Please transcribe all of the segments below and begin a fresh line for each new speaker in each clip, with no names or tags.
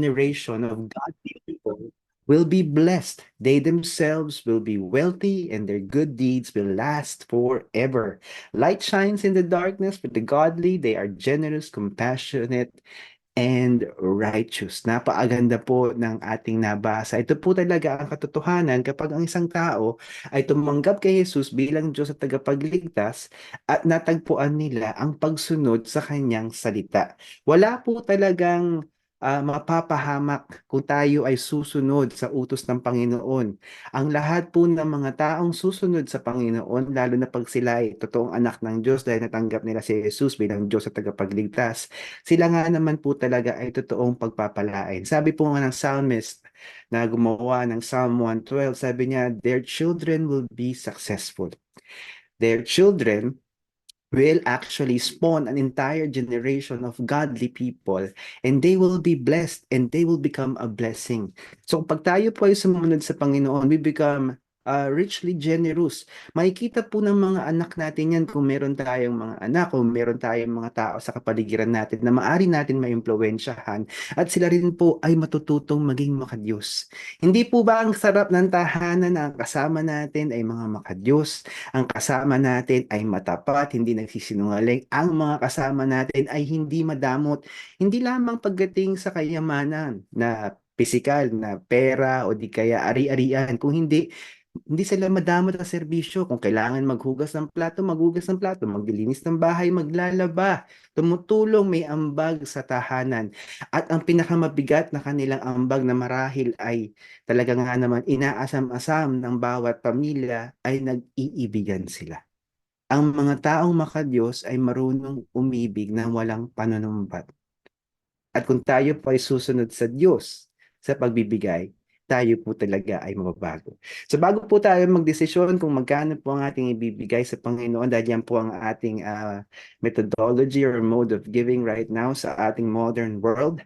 generation of godly people will be blessed. They themselves will be wealthy and their good deeds will last forever. Light shines in the darkness, but the godly, they are generous, compassionate, and righteous. Napakaganda po ng ating nabasa. Ito po talaga ang katotohanan kapag ang isang tao ay tumanggap kay Jesus bilang Diyos at tagapagligtas at natagpuan nila ang pagsunod sa kanyang salita. Wala po talagang uh, mapapahamak kung tayo ay susunod sa utos ng Panginoon. Ang lahat po ng mga taong susunod sa Panginoon, lalo na pag sila ay totoong anak ng Diyos dahil natanggap nila si Jesus bilang Diyos at tagapagligtas, sila nga naman po talaga ay totoong pagpapalain. Sabi po nga ng psalmist na gumawa ng Psalm 112, sabi niya, their children will be successful. Their children will actually spawn an entire generation of godly people and they will be blessed and they will become a blessing. So pag tayo po ay sumunod sa Panginoon, we become uh, richly generous. Makikita po ng mga anak natin yan kung meron tayong mga anak, kung meron tayong mga tao sa kapaligiran natin na maari natin maimpluwensyahan at sila rin po ay matututong maging makadiyos. Hindi po ba ang sarap ng tahanan na ang kasama natin ay mga makadiyos, ang kasama natin ay matapat, hindi nagsisinungaling, ang mga kasama natin ay hindi madamot, hindi lamang pagdating sa kayamanan na pisikal na pera o di kaya ari-arian, kung hindi hindi sila madamot sa serbisyo. Kung kailangan maghugas ng plato, maghugas ng plato. Maglilinis ng bahay, maglalaba. Tumutulong, may ambag sa tahanan. At ang pinakamabigat na kanilang ambag na marahil ay talaga nga naman inaasam-asam ng bawat pamilya ay nag-iibigan sila. Ang mga taong makadiyos ay marunong umibig na walang panunumbat. At kung tayo po ay susunod sa Diyos sa pagbibigay, tayo po talaga ay mababago. So bago po tayo magdesisyon kung magkano po ang ating ibibigay sa Panginoon dahil yan po ang ating uh, methodology or mode of giving right now sa ating modern world.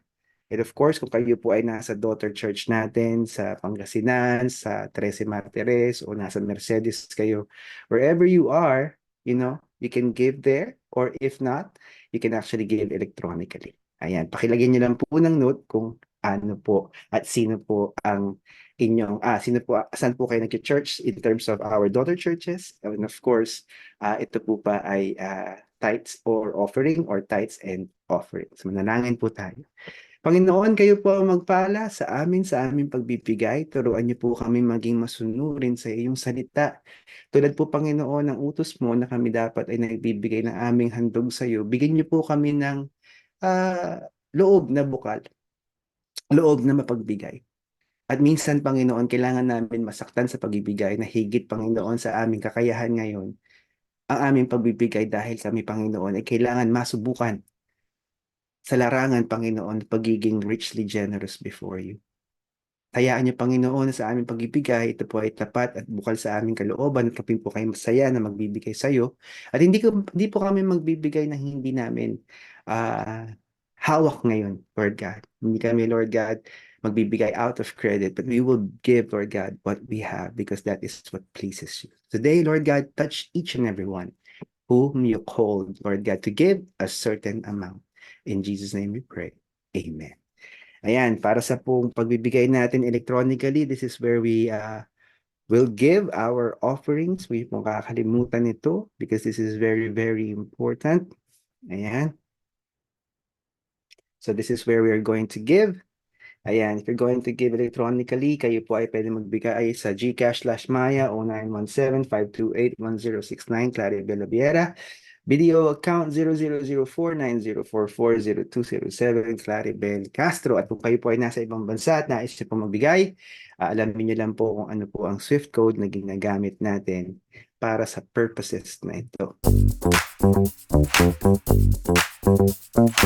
And of course, kung kayo po ay nasa daughter church natin sa Pangasinan, sa Trece Martires o nasa Mercedes kayo, wherever you are, you know, you can give there or if not, you can actually give electronically. Ayan, pakilagyan niyo lang po ng note kung ano po at sino po ang inyong ah sino po saan po kayo nag-church in terms of our daughter churches and of course uh, ito po pa ay uh, tithes or offering or tithes and offerings manalangin po tayo Panginoon, kayo po ang magpala sa amin, sa aming pagbibigay. Turuan niyo po kami maging masunurin sa iyong salita. Tulad po, Panginoon, ng utos mo na kami dapat ay nagbibigay ng aming handog sa iyo. Bigyan niyo po kami ng uh, loob na bukal loob na mapagbigay. At minsan, Panginoon, kailangan namin masaktan sa pagbibigay na higit, Panginoon, sa aming kakayahan ngayon. Ang aming pagbibigay dahil kami, Panginoon, ay kailangan masubukan sa larangan, Panginoon, pagiging richly generous before you. Hayaan niyo, Panginoon, sa aming pagbibigay, ito po ay tapat at bukal sa aming kalooban at kami po kayo masaya na magbibigay sa iyo. At hindi, ko, hindi po kami magbibigay na hindi namin uh, hawak ngayon, Lord God. Hindi kami, Lord God, magbibigay out of credit, but we will give, Lord God, what we have because that is what pleases you. Today, Lord God, touch each and every one whom you called, Lord God, to give a certain amount. In Jesus' name we pray. Amen. Ayan, para sa pong pagbibigay natin electronically, this is where we uh, will give our offerings. We pong kakalimutan ito because this is very, very important. Ayan. So this is where we are going to give. Ayan, if you're going to give electronically, kayo po ay pwede magbigay sa Gcash slash Maya 0917-528-1069 Claribel Labiera. Video account 000490440207 Claribel Castro. At kung kayo po ay nasa ibang bansa at nais po magbigay, uh, alamin niyo lang po kung ano po ang SWIFT code na ginagamit natin para sa purposes na ito. Thank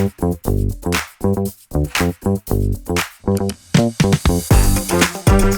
you.